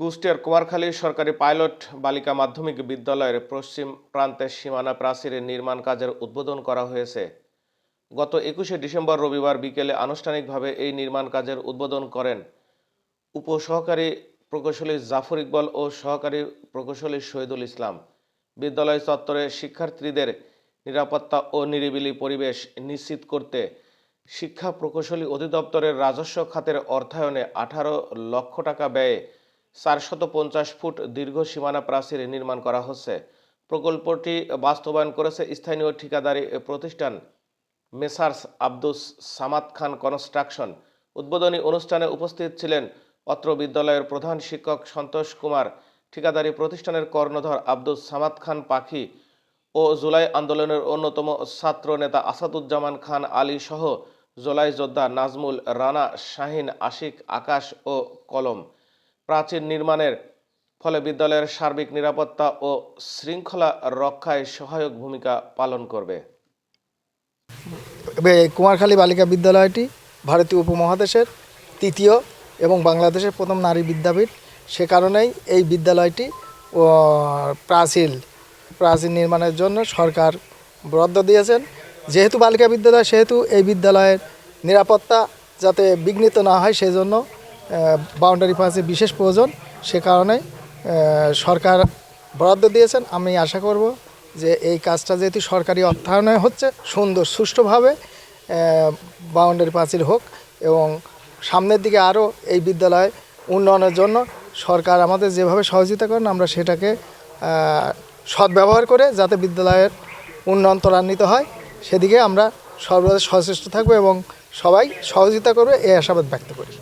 কুষ্টিয়ার কুমারখালী সরকারি পাইলট বালিকা মাধ্যমিক বিদ্যালয়ের পশ্চিম প্রান্তের সীমানা প্রাচীরের নির্মাণ কাজের উদ্বোধন করা হয়েছে। গত একুশে ডিসেম্বর রবিবার বিকেলে আনুষ্ঠানিকভাবে এই নির্মাণ কাজের উদ্বোধন করেন উপসহকারী প্রকৌশলী জাফর ইকবল ও সহকারী প্রকৌশলী শহীদুল ইসলাম। বিদ্যালয় চত্বরে শিক্ষার্থীদের নিরাপত্তা ও নিরিবিলি পরিবেশ নিশ্চিত করতে শিক্ষা প্রকৌশলী অধিদপ্তরের রাজস্ব খাতের অর্থায়নে আঠারো লক্ষ টাকা ব্যয়ে চারশত পঞ্চাশ ফুট দীর্ঘ সীমানা প্রাচীর নির্মাণ করা হচ্ছে। প্রকল্পটি বাস্তবায়ন করেছে স্থানীয় ঠিকাদারি প্রতিষ্ঠান মেসার্স আব্দুস সামাদ খান কনস্ট্রাকশন। উদ্বোধনী অনুষ্ঠানে উপস্থিত ছিলেন অত্র বিদ্যালয়ের প্রধান শিক্ষক সন্তোষ কুমার, ঠিকাদারি প্রতিষ্ঠানের কর্ণধর আব্দুস সামাদ খান পাখি ও জুলাই আন্দোলনের অন্যতম ছাত্র নেতা আসাদুজ্জামান খান আলী সহ জোলাই যোদ্ধা নাজমুল রানা, শাহিন, আশিক, আকাশ ও কলম। প্রাচীর নির্মাণের ফলে বিদ্যালয়ের সার্বিক নিরাপত্তা ও শৃঙ্খলা রক্ষায় সহায়ক ভূমিকা পালন করবে। কুমারখালী বালিকা বিদ্যালয়টি ভারতীয় উপমহাদেশের তৃতীয় এবং বাংলাদেশের প্রথম নারী বিদ্যাপীঠ। সে কারণেই এই বিদ্যালয়টি ও, প্রাচীর প্রাচীর নির্মাণের জন্য সরকার বরাদ্দ দিয়েছেন। যেহেতু বালিকা বিদ্যালয় সেহেতু এই বিদ্যালয়ের নিরাপত্তা যাতে বিঘ্নিত না হয় সেজন্য বাউন্ডারি পাসে বিশেষ প্রয়োজন, সে কারণে সরকার বরাদ্দ দিয়েছেন। আমি আশা করব যে এই কাজটা যেহেতু সরকারি অর্থায়নে হচ্ছে, সুন্দর, সুষ্ঠুভাবে বাউন্ডারি পাঁচিল হোক এবং সামনের দিকে আরও এই বিদ্যালয় উন্নয়নের জন্য সরকার আমাদের যেভাবে সহযোগিতা করেন, আমরা সেটাকে সদ্ব্যবহার করে যাতে বিদ্যালয়ের উন্নয়ন ত্বরান্বিত হয়। সেদিকে আমরা সর্বদা সচেষ্ট থাকব এবং সবাই সহযোগিতা করবে, এই আশাবাদ ব্যক্ত করি।